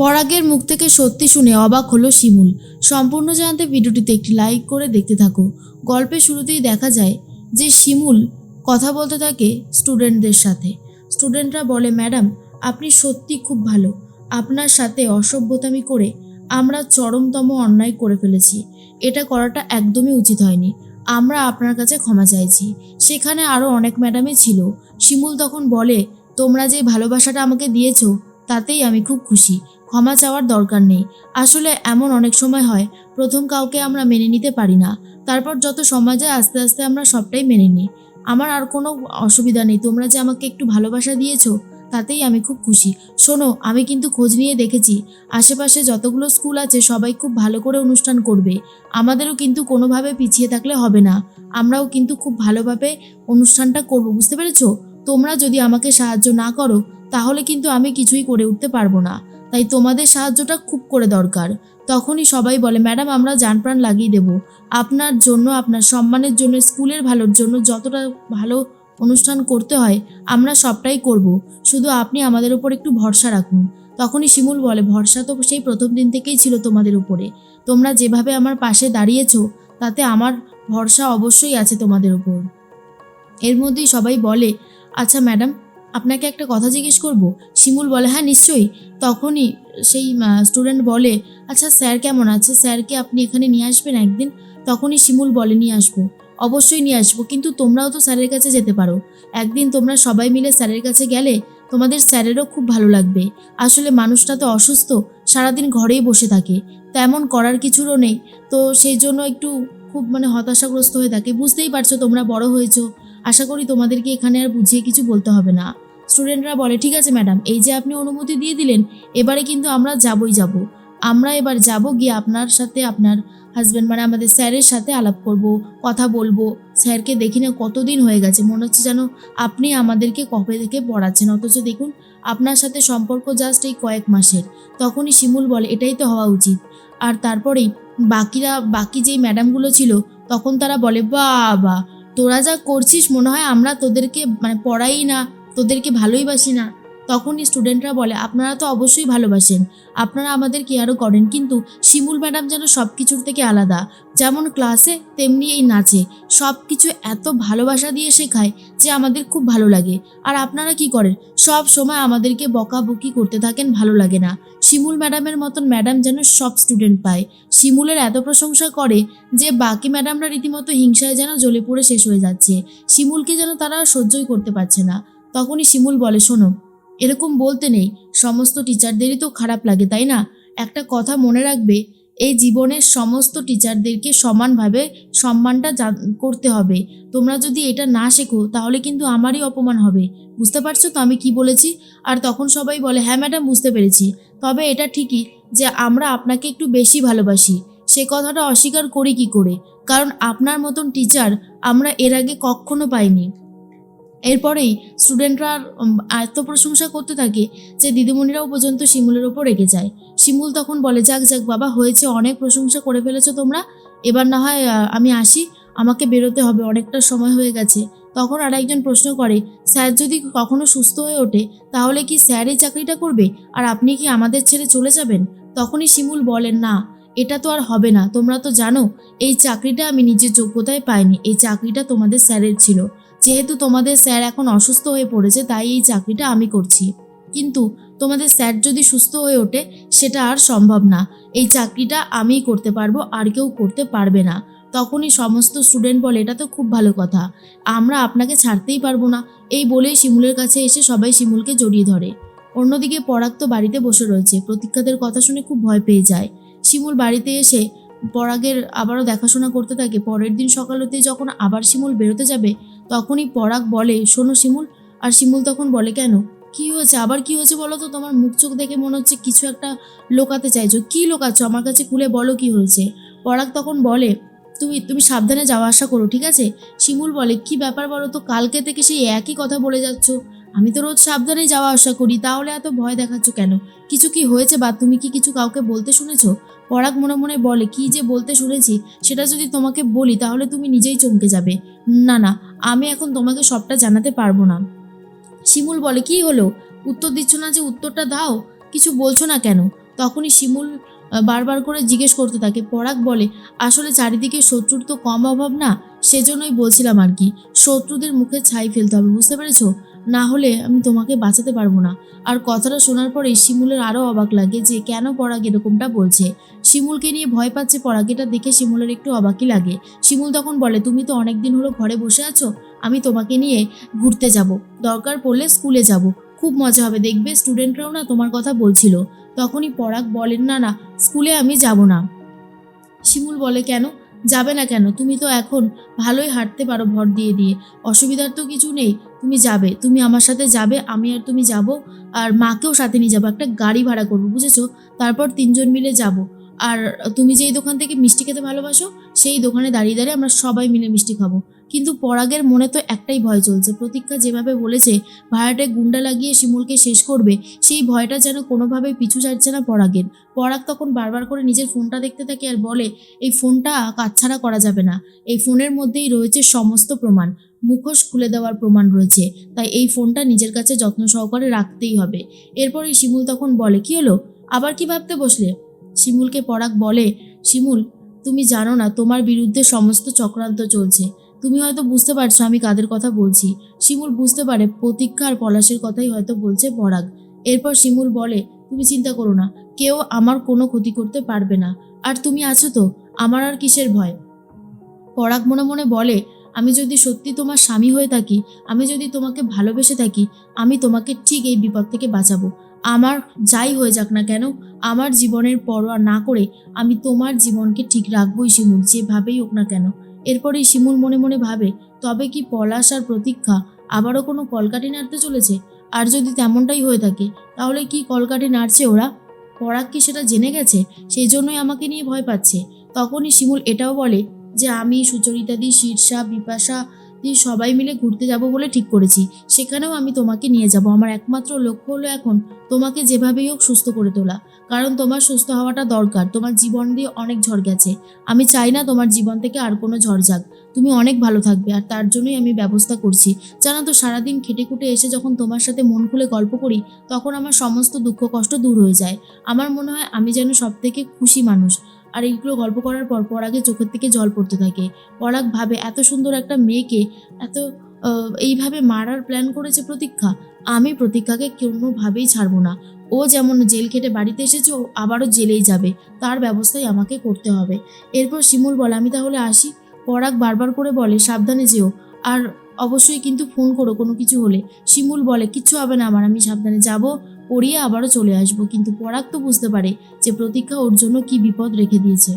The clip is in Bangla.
পরাগের মুখ থেকে সত্যি শুনে অবাক হলো শিমুল। সম্পূর্ণ জানতে ভিডিওটিতে একটি লাইক করে দেখতে থাকো। গল্পের শুরুতেই দেখা যায় যে শিমুল কথা বলতে থাকে স্টুডেন্টদের সাথে। স্টুডেন্টরা বলে, ম্যাডাম, আপনি সত্যি খুব ভালো। আপনার সাথে অসভ্যতামি করে আমরা চরমতম অন্যায় করে ফেলেছি। এটা করাটা একদমই উচিত হয়নি। আমরা আপনার কাছে ক্ষমা চাইছি। সেখানে আরও অনেক ম্যাডামই ছিল। শিমুল তখন বলে, তোমরা যে ভালোবাসাটা আমাকে দিয়েছ, তাতেই আমি খুব খুশি। ক্ষমা চাওয়ার দরকার নেই। আসলে এমন অনেক সময় হয়, প্রথম কাউকে আমরা মেনে নিতে পারি না। তারপর যত সময় আস্তে আস্তে আমরা সবটাই মেনে নিই। আমার আর কোনো অসুবিধা নেই, তোমরা যে আমাকে একটু ভালোবাসা দিয়েছ, তাতেই আমি খুব খুশি। শোনো, আমি কিন্তু খোঁজ নিয়ে দেখেছি, আশেপাশে যতগুলো স্কুল আছে, সবাই খুব ভালো করে অনুষ্ঠান করবে। আমাদেরও কিন্তু কোনোভাবে পিছিয়ে থাকলে হবে না। আমরাও কিন্তু খুব ভালোভাবে অনুষ্ঠানটা করব, বুঝতে পেরেছ? তোমরা যদি আমাকে সাহায্য না করো, তাহলে কিন্তু আমি কিছুই করে উঠতে পারব না। তাই তোমাদের সাহায্যটা খুব করে দরকার। তখনই সবাই বলে, ম্যাডাম, আমরা প্রাণ লাগিয়ে দেব। আপনার জন্য, আপনার সম্মানের জন্য, স্কুলের ভালোর জন্য যতটা ভালো অনুষ্ঠান করতে হয়, আমরা সবটাই করব। শুধু আপনি আমাদের উপর একটু ভরসা রাখুন। তখনই শিমুল বলে, ভরসা তো সেই প্রথম দিন থেকেই ছিল তোমাদের উপরে। তোমরা যেভাবে আমার পাশে দাঁড়িয়েছো, তাতে আমার ভরসা অবশ্যই আছে তোমাদের উপর। এর মধ্যেই সবাই বলে আচ্ছা ম্যাডাম, আপনাকে একটা কথা জিজ্ঞেস করব। শিমুল বলে হ্যাঁ নিশ্চয়ই। তখনই সেই স্টুডেন্ট বলে আচ্ছা স্যার কেমন আছে? স্যারকে আপনি এখানে নিয়ে আসবেন একদিন? তখনই শিমুল বলে, নিয়ে আসব। অবশ্যই নিয়ে আসব, কিন্তু তোমরাও তো স্যারের কাছে যেতে পারো। একদিন তোমরা সবাই মিলে স্যারের কাছে গেলে তোমাদের স্যারেরও খুব ভালো লাগবে। আসলে মানুষটা তো অসুস্থ, সারাদিন ঘরেই বসে থাকে, তেমন করার কিছুরও নেই। তো সেই জন্য একটু খুব মানে হতাশাগ্রস্ত হয়ে থাকে। বুঝতেই পারছ তোমরা বড় হয়েছো। আশা করি তোমাদেরকে এখানে আর বুঝিয়ে কিছু বলতে হবে না। স্টুডেন্টরা বলে, ঠিক আছে, ম্যাডাম, এই যে আপনি অনুমতি দিয়ে দিলেন, এবারে কিন্তু আমরা যাবই যাব। আমরা এবার যাব গিয়ে আপনার সাথে, আপনার হাজব্যান্ড মানে আমাদের স্যারের সাথে আলাপ করব, কথা বলব। স্যারকে দেখি না কতদিন হয়ে গেছে, মনে হচ্ছে যেন আপনি আমাদেরকে কবে থেকে পড়াচ্ছেন। অথচ দেখুন, আপনার সাথে সম্পর্ক জাস্ট এই কয়েক মাসের। তখনই শিমুল বলে, এটাই তো হওয়া উচিত। আর তারপরেই বাকিরা, বাকি যেই ম্যাডামগুলো ছিল, তখন তারা বলে বা তোরা যা করছিস মনে হয় আমরা তোদেরকে মানে পড়াই না তোদেরকে ভালোইবাসি না। তখনই স্টুডেন্টরা বলে, আপনারা তো অবশ্যই ভালোবাসেন। আপনারা আমাদের কেয়ারও করেন, কিন্তু শিমুল ম্যাডাম যেন সব কিছুর থেকে আলাদা। যেমন ক্লাসে তেমনি এই নাচে। সব কিছু এত ভালোবাসা দিয়ে শেখায় যে আমাদের খুব ভালো লাগে। আর আপনারা কি করেন? সব সময় আমাদেরকে বকাবকি করতে থাকেন, ভালো লাগে না। শিমুল ম্যাডামের মতন ম্যাডাম যেন সব স্টুডেন্ট পায়। শিমুলের এত প্রশংসা করে যে বাকি ম্যাডামরা রীতিমতো হিংসায় যেন জ্বলে পড়ে শেষ হয়ে যাচ্ছে। শিমুলকে যেন তারা সহ্যই করতে পারছে না। তখনই শিমুল বলে, শোনো এরকম বলতে নেই। সমস্ত টিচারদেরই তো খারাপ লাগে, তাই না? একটা কথা মনে রাখবে, এই জীবনের সমস্ত টিচারদেরকে সমানভাবে সম্মানটা করতে হবে। তোমরা যদি এটা না শেখো, তাহলে কিন্তু আমারই অপমান হবে। বুঝতে পারছ তো আমি কি বলেছি? আর তখন সবাই বলে হ্যাঁ ম্যাডাম বুঝতে পেরেছি। তবে এটা ঠিকই যে আমরা আপনাকে একটু বেশি ভালোবাসি। সে কথাটা অস্বীকার করি কি করে? কারণ আপনার মতন টিচার আমরা এর আগে কখনো পাইনি। এরপরেই স্টুডেন্টরা এত প্রশংসা করতে থাকে যে দিদিমণিরাও পর্যন্ত শিমুলের ওপর রেগে যায়। শিমুল তখন বলে, যাক যাক, বাবা, হয়েছে, অনেক প্রশংসা করে ফেলেছো তোমরা। এবার না হয় আমি আসি, আমাকে বেরোতে হবে, অনেকটা সময় হয়ে গেছে। তখন আর একজন প্রশ্ন করে, স্যার যদি কখনো সুস্থ হয়ে ওঠে, তাহলে কি স্যার এই চাকরিটা করবে? আর আপনি কি আমাদের ছেড়ে চলে যাবেন? তখনই শিমুল বলেন, না, এটা তো আর হবে না। তোমরা তো জানো, এই চাকরিটা আমি নিজের যোগ্যতায় পাইনি। এই চাকরিটা তোমাদের স্যারের ছিল। যেহেতু তোমাদের স্যার এখন অসুস্থ হয়ে পড়েছে, তাই এই চাকরিটা আমি করছি। কিন্তু তোমাদের স্যার যদি সুস্থ হয়ে ওঠে, সেটা আর সম্ভব না। এই চাকরিটা আমিই করতে পারব, আর কেউ করতে পারবে না। তখনই সমস্ত স্টুডেন্ট বলে, এটা তো খুব ভালো কথা। আমরা আপনাকে ছাড়তেই পারব না। এই বলেই শিমুলের কাছে এসে সবাই শিমুলকে জড়িয়ে ধরে। অন্যদিকে পরাগ তো বাড়িতে বসে রয়েছে। প্রতীক্ষাদের কথা শুনে খুব ভয় পেয়ে যায়। শিমুল বাড়িতে এসে পরাগের আবারও দেখাশোনা করতে থাকে। পরের দিন সকাল হতে যখন আবার শিমুল বেরোতে যাবে তখনই পরাগ বলে, শোনো শিমুল। আর শিমুল তখন বলে, কেন? কি হয়েছে? আবার কি হয়েছে বলো তো? তোমার মুখ চোখ দেখে মনে হচ্ছে কিছু একটা লোকাতে চাইছো। কি লোকাচ্ছ? আমার কাছে খুলে বলো কি হয়েছে? পরাগ তখন বলে, তুমি তুমি সাবধানে যাওয়া আসা করো, ঠিক আছে? শিমুল বলে, কি ব্যাপার বলো তো? কালকে থেকে সেই একই কথা বলে যাচ্ছ। আমি তো রোজ সাবধানে যাওয়া আসা করি, তাহলে এত ভয় দেখাচ্ছ কেন? কিছু কি হয়েছে বা তুমি কি কিছু কাউকে বলতে শুনেছো? পরাগ মনে মনে বলে, কি যে বলতে শুনেছি, সেটা যদি তোমাকে বলি, তাহলে তুমি নিজেই চমকে যাবে। না না, আমি এখন তোমাকে সবটা জানাতে পারব না। শিমুল বলে, কি হলো? উত্তর দিচ্ছ না যে উত্তরটা দাও? কিছু বলছো না কেন? তখনই শিমুল বারবার করে জিজ্ঞেস করতে থাকে। পরাগ বলে, আসলে চারিদিকে শত্রুর তো কম অভাব না? সেজন্যই বলছিলাম আর কি। শত্রুদের মুখে ছাই ফেলতে হবে, বুঝতে পেরেছ? না হলে আমি তোমাকে বাঁচাতে পারব না। আর কথাটা শোনার পরে শিমুলের আরও অবাক লাগে যে, কেন পরাগ এরকমটা বলছে? শিমুলকে নিয়ে ভয় পাচ্ছে পরাগ এটা দেখে শিমুলের একটু অবাকই লাগে। শিমুল তখন বলে, তুমি তো অনেকদিন হলো ঘরে বসে আছো, আমি তোমাকে নিয়ে ঘুরতে যাব। দরকার পড়লে স্কুলে যাব। খুব মজা হবে, দেখবে স্টুডেন্টরাও না তোমার কথা বলছিল। তখনই পরাগ বলেন, না না, স্কুলে আমি যাব না। শিমুল বলে, কেন? যাবে না কেন? তুমি তো এখন ভালোই হাঁটতে পারো ভর দিয়ে দিয়ে। অসুবিধার তো কিছু নেই, তুমি যাবে। তুমি আমার সাথে যাবে, আমি আর তুমি যাব। আর মাকেও সাথে নিয়ে যাব, একটা গাড়ি ভাড়া করব, বুঝেছ? তারপর তিনজন মিলে যাব। আর তুমি যেই দোকান থেকে মিষ্টি খেতে ভালোবাসো, সেই দোকানে দাঁড়িয়ে দাঁড়িয়ে আমরা সবাই মিলে মিষ্টি খাব। কিন্তু পরাগের মনে তো একটাই ভয় চলছে। প্রতীক্ষা যেভাবে বলেছে, ভাড়াটে গুন্ডা লাগিয়ে শিমুলকে শেষ করবে, সেই ভয়টা যেন কোনোভাবেই পিছু ছাড়ছে না পরাগের। পরাগ তখন বারবার করে নিজের ফোনটা দেখতে থাকে আর বলে, এই ফোনটা কাছছাড়া করা যাবে না। এই ফোনের মধ্যেই রয়েছে সমস্ত প্রমাণ। মুখোশ খুলে দেওয়ার প্রমাণ রয়েছে। তাই এই ফোনটা নিজের কাছে যত্ন সহকারে রাখতেই হবে। এরপরই শিমুল তখন বলে, কি হলো? আবার কি ভাবতে বসলে? শিমুলকে পরাগ বলে, শিমুল, তুমি জানো না, তোমার বিরুদ্ধে সমস্ত চক্রান্ত চলছে। তুমি হয়তো বুঝতে পারছ আমি কাদের কথা বলছি। শিমুল বুঝতে পারে প্রতীক্ষা আর পলাশের কথাই হয়তো বলছে পরাগ এরপর শিমুল বলে, তুমি চিন্তা করো না, কেউ আমার কোনো ক্ষতি করতে পারবে না। আর তুমি আছো তো, আমার আর কিসের ভয়? পরাগ মনে মনে বলে, আমি যদি সত্যি তোমার স্বামী হয়ে থাকি, আমি যদি তোমাকে ভালোবেসে থাকি, আমি তোমাকে ঠিক এই বিপদ থেকে বাঁচাবো। আমার যাই হয়ে যাক না কেন, আমার জীবনের পরোয়া না করে আমি তোমার জীবনকে ঠিক রাখবোই শিমুল, যেভাবেই হোক না কেন। এরপরেই শিমুল মনে মনে ভাবে, তবে কি পলাশ আর প্রতীক্ষা আবারও কোনো কলকাঠি নাড়তে চলেছে? আর যদি তেমনটাই হয়ে থাকে, তাহলে কি কলকাঠি নাড়ছে ওরা? পরাগ কি সেটা জেনে গেছে? সেই জন্যই আমাকে নিয়ে ভয় পাচ্ছে। তখনই শিমুল এটাও বলে যে, আমি সুচরিতাদি শীর্ষা বিপাশা সবাই মিলে ঘুরতে যাব বলে ঠিক করেছি। সেখানেও আমি তোমাকে নিয়ে যাব। আমার একমাত্র লক্ষ্য হলো এখন তোমাকে যেভাবেই হোক সুস্থ করে তোলা। কারণ তোমার সুস্থ হওয়াটা দরকার। তোমার জীবন দিয়ে অনেক ঝড় গেছে। আমি চাই না তোমার জীবন থেকে আর কোনো ঝড় যাক। তুমি অনেক ভালো থাকবে আর তার জন্যই আমি ব্যবস্থা করছি। জানো তো, সারাদিন খেটে খুটে এসে যখন তোমার সাথে মন খুলে গল্প করি, তখন আমার সমস্ত দুঃখ কষ্ট দূর হয়ে যায়। আমার মনে হয় আমি যেন সব থেকে খুশি মানুষ। আর এইগুলো গল্প করার পর পরাগের চোখের থেকে জল পড়তে থাকে। পরাগ ভাবে, এত সুন্দর একটা মেয়েকে এত এইভাবে মারার প্ল্যান করেছে প্রতীক্ষা। আমি প্রতীক্ষাকে কোনোভাবেই ছাড়বো না। ও যেমন জেল খেটে বাড়িতে এসেছে, ও আবারও জেলেই যাবে। তার ব্যবস্থাই আমাকে করতে হবে। এরপর শিমুল বলে, আমি তাহলে আসি। পরাগ বারবার করে বলে, সাবধানে যেও। আর অবশ্যই কিন্তু ফোন করো কোনো কিছু হলে। শিমুল বলে, কিচ্ছু হবে না আমার, আমি সাবধানে যাব। পড়িয়ে আবারও চলে আসব, কিন্তু পরাগ তো বুঝতে পারে যে প্রতীক্ষা ওর জন্য কি বিপদ রেখে দিয়েছে।